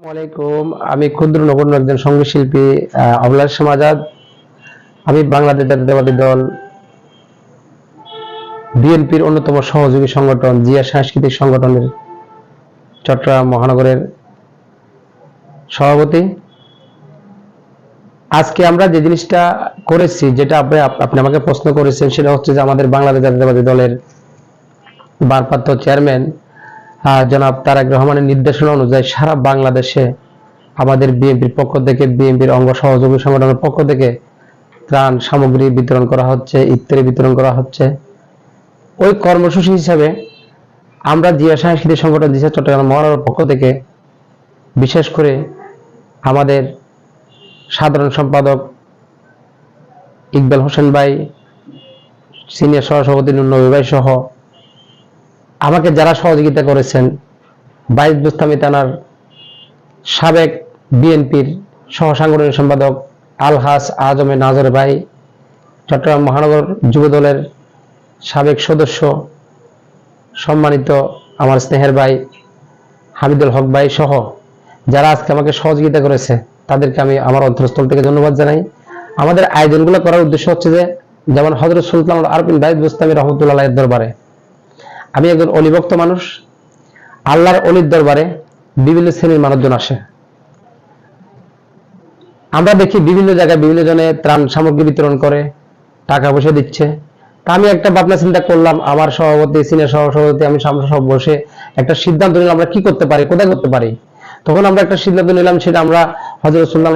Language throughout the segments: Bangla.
আসসালামাইকুম আমি ক্ষুদ্র নগণ্য একজন সংগীত শিল্পী আহ, অবলার সমাজাদ। আমি বাংলাদেশ জাতীয়তাবাদী দল বিএনপির অন্যতম সহযোগী সংগঠন জিয়া সাংস্কৃতিক সংগঠনের চট্টগ্রাম মহানগরের সভাপতি। আজকে আমরা যে জিনিসটা করেছি যেটা আপনি আপনি আমাকে প্রশ্ন করেছেন সেটা হচ্ছে যে আমাদের বাংলাদেশ জাতীয়তাবাদী দলের ভারপ্রাপ্ত চেয়ারম্যান জনাব তারেক রহমানের নির্দেশনা অনুযায়ী সারা বাংলাদেশে আমাদের বিএনপির পক্ষ থেকে, বিএনপির অঙ্গ সহযোগী সংগঠনের পক্ষ থেকে ত্রাণ সামগ্রী বিতরণ করা হচ্ছে ইত্যাদি বিতরণ করা হচ্ছে। ওই কর্মসূচি হিসাবে আমরা জিয়া সাংস্কৃতিক সংগঠন জিয়া চট্টগ্রাম মহানগরের পক্ষ থেকে বিশেষ করে আমাদের সাধারণ সম্পাদক ইকবাল হোসেন ভাই, সিনিয়র সহসভাপতি নবী ভাই সহ আমাকে যারা সহযোগিতা করেছেন বাইশ বুস্তামি থানার সাবেক বিএনপির সহ সাংগঠনিক সম্পাদক আলহাস আজমে নাজর ভাই, চট্টগ্রাম মহানগর যুব দলের সাবেক সদস্য, সম্মানিত আমার স্নেহের ভাই হামিদুল হক ভাই সহ, যারা আজকে আমাকে সহযোগিতা করেছে, তাদেরকে আমি আমার অন্তরস্থল থেকে ধন্যবাদ জানাই। আমাদের আয়োজনগুলো করার উদ্দেশ্য হচ্ছে যে, যেমন হজরত সুলতান আরবিন বাইদ বুস্তামি রহমতুল্লাহ দরবারে আমি একজন অলিভক্ত মানুষ। আল্লাহর অলির দরবারে বিভিন্ন শ্রেণির মানুষজন আসে। আমরা দেখি বিভিন্ন জায়গায় বিভিন্ন জনে ত্রাণ সামগ্রী বিতরণ করে, টাকা পয়সা দিচ্ছে। তা আমি একটা ভাবনা চিন্তা করলাম, আমার সভাপতি, সিনিয়র সভাপতি আমি সামনে সব বসে একটা সিদ্ধান্ত নিলাম আমরা কি করতে পারি, কোথায় করতে পারি। তখন আমরা একটা সিদ্ধান্ত নিলাম সেটা আমরা হজরত সুল্লাহ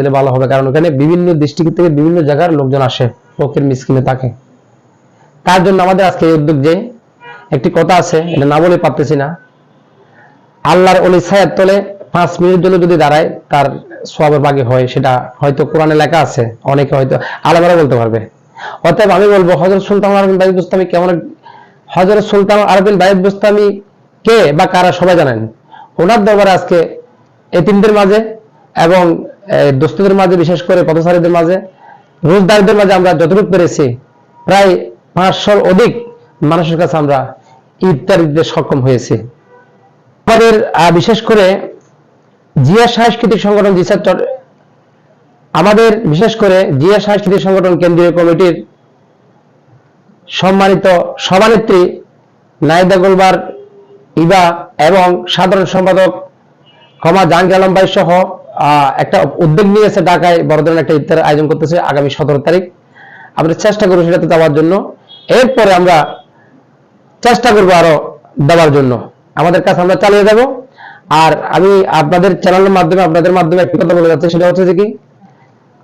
দিলে ভালো হবে, কারণ ওখানে বিভিন্ন ডিস্ট্রিক্ট থেকে বিভিন্ন জায়গার লোকজন আসে, ফকির, মিসকিনে থাকে তার জন্য আমাদের আজকে এই উদ্যোগ যে একটি কথা আছে, এটা না বলে পারতেছি না। আল্লাহর অলি ছায়ার তলে পাঁচ মিনিট জন্য যদি দাঁড়ায়, তার সবের বাগে হয়, সেটা হয়তো কোরআনে লেখা আছে, অনেকে হয়তো, আলামারা বলতে পারবে। অতএব আমি বলব হজরত সুলতান আরবিন বাইদ বুস্তামি কেমন হজরত সুলতান আরবিন বাইদ বুস্তামি কে বা কারা সবাই জানেন। ওনার দরবারে আজকে এতিমদের মাঝে এবং দোস্তদের মাঝে, বিশেষ করে পথচারীদের মাঝে, রোজদারদের মাঝে আমরা যতটুকু পেরেছি, প্রায় পাঁচশোর অধিক মানুষের কাছে আমরা ইফতার দিতে সক্ষম হয়েছি। আমাদের বিশেষ করে জিয়া সাংস্কৃতিক সংগঠন জিসা চট- আমাদের বিশেষ করে জিয়া সাংস্কৃতিক সংগঠন কেন্দ্রীয় কমিটির সম্মানিত সভানেত্রী নাইদা গোলবার ইবা এবং সাধারণ সম্পাদক কমা জাহাঙ্গীর আলম ভাই সহ একটা উদ্যোগ নিয়েছে ঢাকায় বড় ধরনের একটা ইফতার আয়োজন করতেছে আগামী সতেরো তারিখ। আমরা চেষ্টা করব সেটাতে দেওয়ার জন্য। এরপরে আমরা চেষ্টা করব আরও দেওয়ার জন্য। আমাদের কাছে আমরা চালিয়ে যাব। আর আমি আপনাদের চ্যানেলের মাধ্যমে, আপনাদের মাধ্যমে একটি কথা বলে যাচ্ছি, সেটা হচ্ছে যে কি,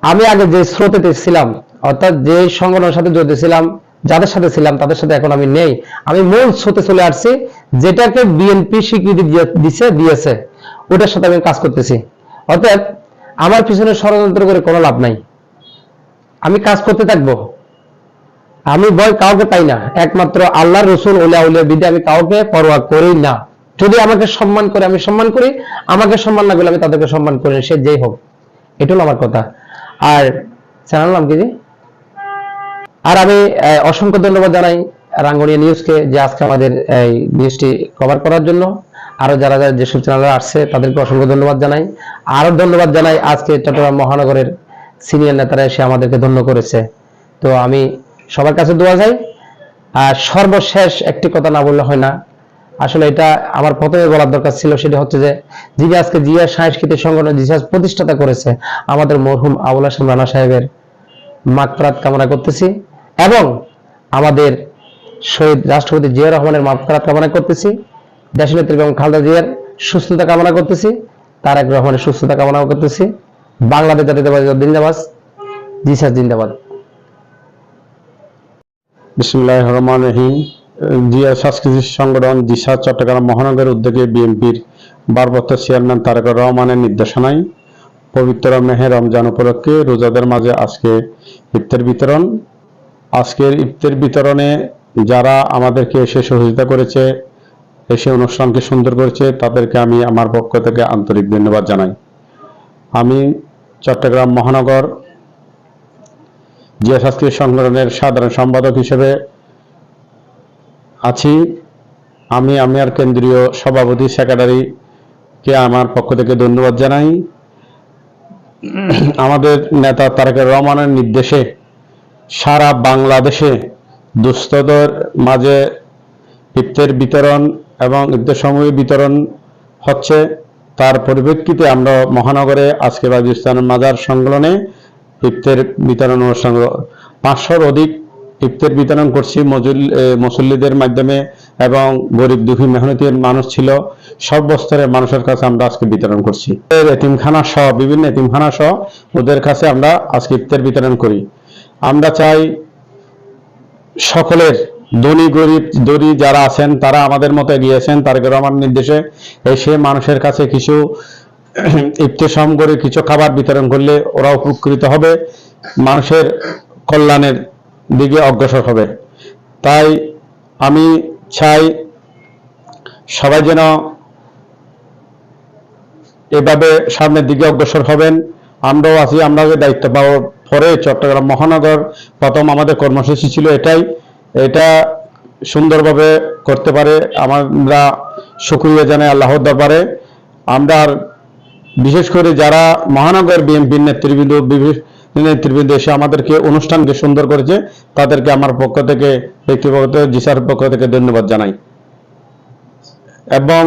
আমি আগে যে স্রোতেতে ছিলাম, অর্থাৎ যে সংগঠনের সাথে জড়িত ছিলাম, যাদের সাথে ছিলাম, তাদের সাথে এখন আমি নেই। আমি মূল স্রোতে চলে আসছি, যেটাকে বিএনপি স্বীকৃতি দিছে, দিয়েছে। ওটার সাথে আমি কাজ করতেছি। অর্থাৎ আমার পিছনে ষড়যন্ত্র করে কোনো লাভ নাই। আমি কাজ করতে থাকব। আমি ভয় কাউকে পাই না। একমাত্র আল্লাহ রসুল, উলিয়া উলিয়া বিদে আমি কাউকে পরোয়া করি না। যদি আমাকে সম্মান করে, আমি সম্মান করি, আমাকে সম্মান না করলে আমি তাদেরকে সম্মান করি সে যেই হোক। এটা হলো আমার কথা। আর চ্যানেল নাম কি জি? আর আমি অসংখ্য ধন্যবাদ জানাই রাঙ্গনিয়া নিউজকে যে আজকে আমাদের এই নিউজটি কভার করার জন্য। আরও যারা যারা যেসব চ্যানেলে আসছে, তাদেরকে অসংখ্য ধন্যবাদ জানাই। আরও ধন্যবাদ জানাই আজকে চট্টগ্রাম মহানগরের সিনিয়র নেতারা এসে আমাদেরকে ধন্য করেছে। তো আমি সবার কাছে দোয়া যায় আর সর্বশেষ একটি কথা না বললে হয় না। আসলে এটা আমার প্রথমে বলার দরকার ছিল, সেটা হচ্ছে যে, যিনি আজকে জিয়া সাংস্কৃতিক সংগঠন জিসাস প্রতিষ্ঠাতা করেছে, আমাদের মরহুম আবুল হাসান রানা সাহেবের মাকফরাত কামনা করতেছি এবং আমাদের শহীদ রাষ্ট্রপতি জিয়া রহমানের মাকফরাত কামনা করতেছি, দেশনেত্রী এবং খালেদা জিয়ার সুস্থতা কামনা করতেছি, তারেক রহমানের সুস্থতা কামনা করতেছি, বাংলাদেশ জাতীয়তাবাদী জিন্দাবাদ জিসাস জিন্দাবাদ। বিসমুল্লাহ রহমান রহিম। জিয়া সাংস্কৃতিক সংগঠন জিসা, চট্টগ্রাম মহানগরের উদ্যোগে বিএনপির ভারপ্রাপ্ত চেয়ারম্যান তারেক রহমানের নির্দেশনায় পবিত্র মেহে রমজান উপলক্ষে রোজাদের মাঝে আজকে ইফতার বিতরণ। আজকের ইফতার বিতরণে যারা আমাদেরকে এসে সহযোগিতা করেছে, এসে অনুষ্ঠানকে সুন্দর করেছে, তাদেরকে আমি আমার পক্ষ থেকে আন্তরিক ধন্যবাদ জানাই। আমি চট্টগ্রাম মহানগর জিয়া সাংস্কৃতিক সংগঠনের সাধারণ সম্পাদক হিসেবে আছি। আমি আমি আর কেন্দ্রীয় সভাপতি, সেক্রেটারি কে আমার পক্ষ থেকে ধন্যবাদ জানাই। আমাদের নেতা তারেক রহমানের নির্দেশে সারা বাংলাদেশে দুস্থদের মাঝে ইফতের বিতরণ এবং ইফতের বিতরণ হচ্ছে। তার পরিপ্রেক্ষিতে আমরা মহানগরে আজকে রাজস্থানের মাজার সংকলনে ইফতের বিতরণ অনুষ্ঠান পাঁচশোর অধিক ইফতের বিতরণ করছি মজুল মুসল্লিদের মাধ্যমে এবং গরিব দুঃখী মেহনতির মানুষ ছিল। সব স্তরের মানুষের কাছে আমরা আজকে বিতরণ করছি। এতিমখানা সহ, বিভিন্ন এতিমখানা সহ ওদের কাছে আমরা আজকে ইফতের বিতরণ করি। আমরা চাই সকলের ধনী, গরিব, দরি যারা আছেন, তারা আমাদের মতো এগিয়েছেন তারেক রহমান নির্দেশে এসে মানুষের কাছে কিছু ইফতেসাম করে কিছু খাবার বিতরণ করলে ওরা উপকৃত হবে, মানুষের কল্যাণের দিকে অগ্রসর হবে। তাই আমি চাই সবাই যেন এভাবে সামনের দিকে অগ্রসর হবেন। আমরাও আছি আমরা দায়িত্ব পাওয়ার পরে চট্টগ্রাম মহানগর প্রথম আমাদের কর্মসূচি ছিল এটাই। এটা সুন্দরভাবে করতে পারে। আমরা সুক্রিয়া জানাই আল্লাহর দরবারে। আমরা বিশেষ করে যারা মহানগর বিএনপির নেতৃবৃন্দ নেতৃবৃন্দ এসে আমাদেরকে অনুষ্ঠানকে সুন্দর করেছে, তাদেরকে আমার পক্ষ থেকে, ব্যক্তিগত জিসার পক্ষ থেকে ধন্যবাদ জানাই। এবং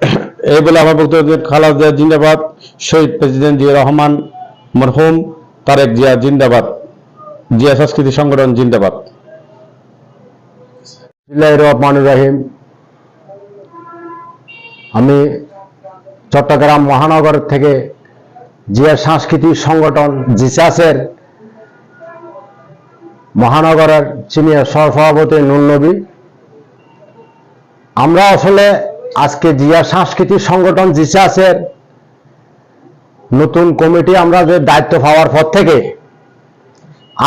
এই বলে আমার বক্তব্য যে খালাদা জিয়া জিন্দাবাদ, শহীদ প্রেসিডেন্ট জিয়া রহমান মরহুম, তারেক জিয়া জিন্দাবাদ, জিয়া সংস্কৃতি সংগঠন জিন্দাবাদ। রহমানির রহিম। আমি চট্টগ্রাম মহানগর থেকে জিয়া সাংস্কৃতিক সংগঠন জিসাসের মহানগরের সিনিয়র সহসভাপতি নুন নবী আমরা আসলে আজকে জিয়া সাংস্কৃতিক সংগঠন জিসাসের নতুন কমিটি আমরা যে দায়িত্ব পাওয়ার পর থেকে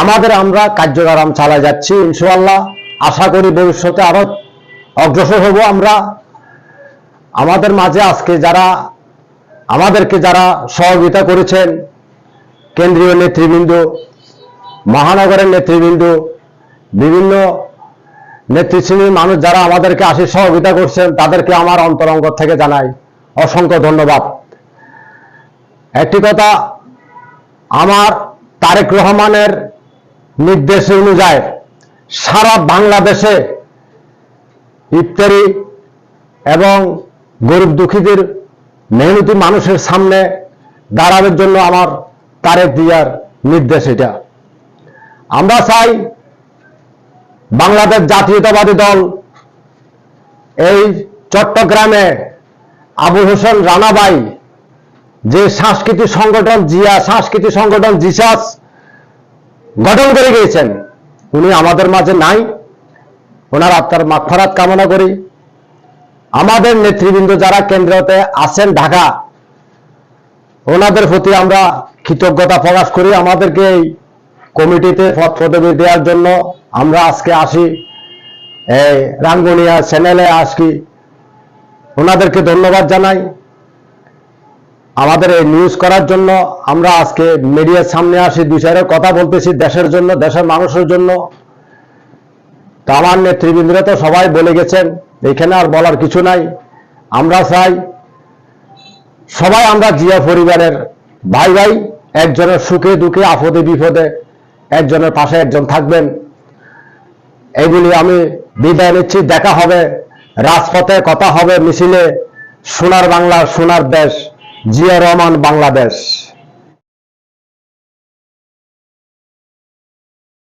আমাদের আমরা কার্যক্রম চালা যাচ্ছি, ইনশাআল্লাহ। আশা করি ভবিষ্যতে আরও অগ্রসর হব আমরা। আমাদের মাঝে আজকে যারা, আমাদেরকে যারা সহযোগিতা করেছেন, কেন্দ্রীয় নেতৃবৃন্দ, মহানগরের নেতৃবৃন্দ, বিভিন্ন নেতৃশ্রেণীর মানুষ যারা আমাদেরকে আসে সহযোগিতা করছেন, তাদেরকে আমার অন্তরঙ্গ থেকে জানাই অসংখ্য ধন্যবাদ। একটি কথা, আমার তারেক রহমানের নির্দেশ অনুযায়ী সারা বাংলাদেশে ইফতারি এবং গরিব দুঃখীদের মেহনতি মানুষের সামনে দাঁড়ানোর জন্য আমার তারেক দিয়ার নির্দেশ এটা। আমরা চাই বাংলাদেশ জাতীয়তাবাদী দল এই চট্টগ্রামে আবু হোসেন রানাবাই যে সাংস্কৃতিক সংগঠন জিয়া, সাংস্কৃতিক সংগঠন জিসাস গঠন করে গিয়েছেন, উনি আমাদের মাঝে নাই। ওনার আত্মার মাগফারাত কামনা করি। আমাদের নেতৃবৃন্দ যারা কেন্দ্রতে আছেন ঢাকা, ওনাদের প্রতি আমরা কৃতজ্ঞতা প্রকাশ করি। আমাদেরকে এই কমিটিতে পদ পদবি দেওয়ার জন্য আমরা আজকে আসি। এই রাঙ্গুনিয়া চ্যানেলে আসি। ওনাদেরকে ধন্যবাদ জানাই। আমাদের এই নিউজ করার জন্য আমরা আজকে মিডিয়ার সামনে আসি দুই চারের কথা বলতেছি, দেশের জন্য, দেশের মানুষের জন্য। তো আমার নেতৃবৃন্দরা তো সবাই বলে গেছেন এখানে আর বলার কিছু নাই। আমরা চাই সবাই আমরা জিয়া পরিবারের ভাই ভাই, একজনের সুখে দুঃখে, আপদে বিপদে একজনের পাশে একজন থাকবেন। এইগুলি আমি বিদায় নিচ্ছি। দেখা হবে, রাজপথে কথা হবে, মিছিলে সোনার বাংলা, সোনার দেশ, জিয়া রহমান বাংলাদেশ।